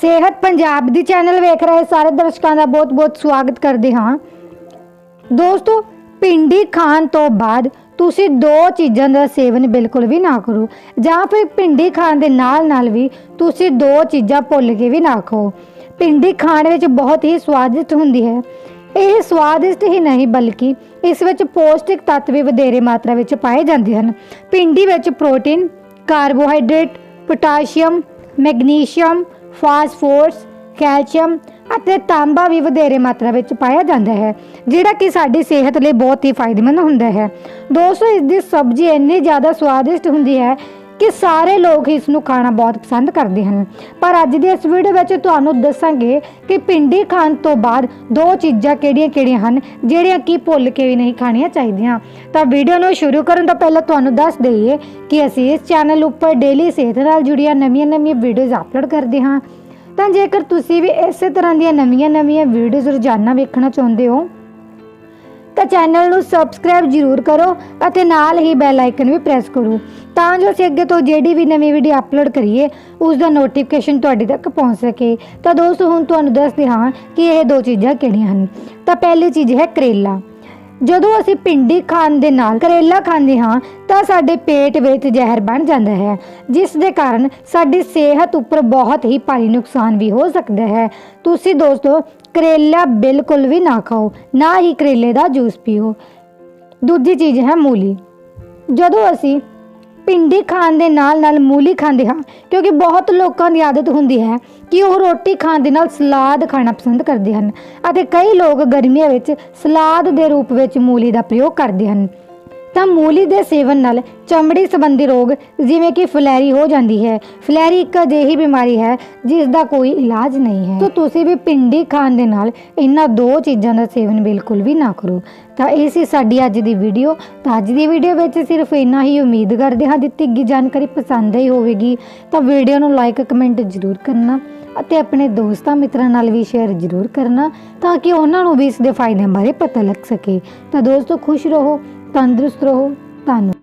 ਸਿਹਤ ਪੰਜਾਬ ਦੀ ਚੈਨਲ ਵੇਖ ਰਹੇ ਸਾਰੇ ਦਰਸ਼ਕਾਂ ਦਾ ਬਹੁਤ-ਬਹੁਤ ਸਵਾਗਤ ਕਰਦੇ ਹਾਂ। ਦੋਸਤੋ ਪਿੰਡੀ ਖਾਣ ਤੋਂ ਬਾਅਦ ਤੁਸੀਂ ਦੋ ਚੀਜ਼ਾਂ ਦਾ ਸੇਵਨ ਬਿਲਕੁਲ ਵੀ ਨਾ ਕਰੋ। ਜਾਂ ਫਿਰ ਪਿੰਡੀ ਖਾਣ ਦੇ ਨਾਲ-ਨਾਲ ਵੀ ਤੁਸੀਂ ਦੋ ਚੀਜ਼ਾਂ ਭੁੱਲ ਕੇ ਵੀ ਨਾ ਖਾਓ। ਪਿੰਡੀ ਖਾਣ ਵਿੱਚ ਬਹੁਤ ਹੀ ਸਵਾਦਿਸ਼ਟ ਹੁੰਦੀ ਹੈ। ਇਹ ਸਵਾਦਿਸ਼ਟ ਹੀ ਨਹੀਂ ਬਲਕਿ ਇਸ ਵਿੱਚ ਪੌਸ਼ਟਿਕ ਤੱਤ ਵੀ ਵਧੇਰੇ ਮਾਤਰਾ ਵਿੱਚ ਪਾਏ ਜਾਂਦੇ ਹਨ। ਪਿੰਡੀ ਵਿੱਚ protein, carbohydrate, potassium, magnesium phosphorus calcium ਅਤੇ ਤਾਂਬਾ ਵੀ ਵਧੇਰੇ ਮਾਤਰਾ ਵਿੱਚ ਪਾਇਆ ਜਾਂਦਾ ਹੈ, ਜਿਹੜਾ ਕਿ ਸਾਡੀ ਸਿਹਤ ਲਈ ਬਹੁਤ ਹੀ ਫਾਇਦੇਮੰਦ ਹੁੰਦਾ ਹੈ। ਦੋਸਤੋ, ਇਸ ਦੀ ਸਬਜ਼ੀ ਇੰਨੀ ਜ਼ਿਆਦਾ ਸਵਾਦਿਸ਼ਟ ਹੁੰਦੀ ਹੈ ਕਿ ਸਾਰੇ ਲੋਕ ਇਸ ਨੂੰ ਖਾਣਾ ਬਹੁਤ ਪਸੰਦ ਕਰਦੇ ਹਨ। ਪਰ ਅੱਜ ਦੀ ਇਸ ਵੀਡੀਓ ਵਿੱਚ ਤੁਹਾਨੂੰ ਦੱਸਾਂਗੇ ਕਿ ਪਿੰਡੀ ਖਾਣ ਤੋਂ ਬਾਅਦ ਦੋ ਚੀਜ਼ਾਂ ਕਿਹੜੀਆਂ-ਕਿਹੜੀਆਂ ਹਨ, ਜਿਹੜੀਆਂ ਕਿ ਭੁੱਲ ਕੇ ਵੀ ਨਹੀਂ ਖਾਣੀਆਂ ਚਾਹੀਦੀਆਂ। ਤਾਂ ਵੀਡੀਓ ਨੂੰ ਸ਼ੁਰੂ ਕਰਨ ਤੋਂ ਪਹਿਲਾਂ ਤੁਹਾਨੂੰ ਦੱਸ ਦਈਏ ਕਿ ਅਸੀਂ ਇਸ ਚੈਨਲ ਉੱਪਰ ਡੇਲੀ ਸਿਹਤ ਨਾਲ ਜੁੜੀਆਂ ਨਵੀਆਂ-ਨਵੀਆਂ ਵੀਡੀਓਜ਼ ਅਪਲੋਡ ਕਰਦੇ ਹਾਂ। ਤਾਂ ਜੇਕਰ ਤੁਸੀਂ ਵੀ ਇਸੇ ਤਰ੍ਹਾਂ ਦੀਆਂ ਨਵੀਆਂ-ਨਵੀਆਂ ਵੀਡੀਓਜ਼ ਰੋਜ਼ਾਨਾ ਵੇਖਣਾ ਚਾਹੁੰਦੇ ਹੋ ਤਾਂ ਚੈਨਲ ਨੂੰ ਸਬਸਕ੍ਰਾਈਬ ਜ਼ਰੂਰ ਕਰੋ ਅਤੇ ਨਾਲ ਹੀ ਬੈਲ ਆਈਕਨ ਵੀ ਪ੍ਰੈਸ ਕਰੋ। ਤਾਂ ਜੋ ਅਸੀਂ ਅੱਗੇ ਤੋਂ ਜਿਹੜੀ ਵੀ ਨਵੀਂ ਵੀਡੀਓ ਅਪਲੋਡ ਕਰੀਏ ਉਸ ਦਾ ਨੋਟੀਫਿਕੇਸ਼ਨ ਤੁਹਾਡੇ ਤੱਕ ਪਹੁੰਚ ਸਕੇ। ਤਾਂ ਦੋਸਤੋ, ਹੁਣ ਤੁਹਾਨੂੰ ਦੱਸਦੇ ਹਾਂ ਕਿ ਇਹ ਦੋ ਚੀਜ਼ਾਂ ਕਿਹੜੀਆਂ ਹਨ। ਤਾਂ ਪਹਿਲੀ ਚੀਜ਼ ਹੈ ਕਰੇਲਾ। ਜਦੋਂ ਅਸੀਂ ਪਿੰਡੀ ਖਾਣ ਦੇ ਨਾਲ ਕਰੇਲਾ ਖਾਂਦੇ ਹਾਂ, ਤਾਂ ਸਾਡੇ ਪੇਟ ਵਿੱਚ ਜ਼ਹਿਰ ਬਣ ਜਾਂਦਾ ਹੈ, ਜਿਸ ਦੇ ਕਾਰਨ ਸਾਡੀ ਸਿਹਤ ਉੱਪਰ ਬਹੁਤ ਹੀ ਭਾਰੀ ਨੁਕਸਾਨ ਵੀ ਹੋ ਸਕਦਾ ਹੈ। ਤੁਸੀਂ ਦੋਸਤੋ, ਕਰੇਲਾ ਬਿਲਕੁਲ ਵੀ ਨਾ ਖਾਓ, ਨਾ ਹੀ ਕਰੇਲੇ ਦਾ ਜੂਸ ਪੀਓ। ਦੂਜੀ ਚੀਜ਼ ਹੈ ਮੂਲੀ। ਜਦੋਂ ਅਸੀਂ ਭਿੰਡੀ ਖਾਣ ਦੇ ਨਾਲ ਨਾਲ ਮੂਲੀ ਖਾਂਦੇ ਹਾਂ, ਕਿਉਂਕਿ ਬਹੁਤ ਲੋਕਾਂ ਦੀ ਆਦਤ ਹੁੰਦੀ ਹੈ ਕਿ ਉਹ ਰੋਟੀ ਖਾਣ ਦੇ ਨਾਲ ਸਲਾਦ ਖਾਣਾ ਪਸੰਦ ਕਰਦੇ ਹਨ ਅਤੇ ਕਈ ਲੋਕ ਗਰਮੀਆਂ ਵਿੱਚ ਸਲਾਦ ਦੇ ਰੂਪ ਵਿੱਚ ਮੂਲੀ ਦਾ ਪ੍ਰਯੋਗ ਕਰਦੇ ਹਨ। ਤਾਂ ਮੂਲੀ ਦੇ ਸੇਵਨ ਨਾਲ ਚਮੜੀ ਸੰਬੰਧੀ ਰੋਗ, ਜਿਵੇਂ ਕਿ ਫਲੈਰੀ ਹੋ ਜਾਂਦੀ ਹੈ। ਫਲੈਰੀ ਇੱਕ ਅਜਿਹੀ ਬਿਮਾਰੀ ਹੈ ਜਿਸ ਦਾ ਕੋਈ ਇਲਾਜ ਨਹੀਂ ਹੈ। ਤਾਂ ਤੁਸੀਂ ਵੀ ਪਿੰਡੀ ਖਾਣ ਦੇ ਨਾਲ ਇਹਨਾਂ ਦੋ ਚੀਜ਼ਾਂ ਦਾ ਸੇਵਨ ਬਿਲਕੁਲ ਵੀ ਨਾ ਕਰੋ। ਤਾਂ ਇਹ ਸੀ ਸਾਡੀ ਅੱਜ ਦੀ ਵੀਡੀਓ। ਤਾਂ ਅੱਜ ਦੀ ਵੀਡੀਓ ਵਿੱਚ ਸਿਰਫ ਇੰਨਾ ਹੀ। ਉਮੀਦ ਕਰਦੇ ਹਾਂ ਦਿੱਤੀ ਗਈ ਜਾਣਕਾਰੀ ਪਸੰਦ ਆਈ ਹੋਵੇਗੀ। ਤਾਂ ਵੀਡੀਓ ਨੂੰ ਲਾਈਕ ਕਮੈਂਟ ਜ਼ਰੂਰ ਕਰਨਾ ਅਤੇ ਆਪਣੇ ਦੋਸਤਾਂ ਮਿੱਤਰਾਂ ਨਾਲ ਵੀ ਸ਼ੇਅਰ ਜ਼ਰੂਰ ਕਰਨਾ ਤਾਂ ਕਿ ਉਹਨਾਂ ਨੂੰ ਵੀ ਇਸ ਦੇ ਫਾਇਦਿਆਂ ਬਾਰੇ ਪਤਾ ਲੱਗ ਸਕੇ। ਤਾਂ ਦੋਸਤੋ, ਖੁਸ਼ ਰਹੋ। ਤੰਦਰੁਸਤ ਰਹੋ। ਧੰਨਵਾਦ।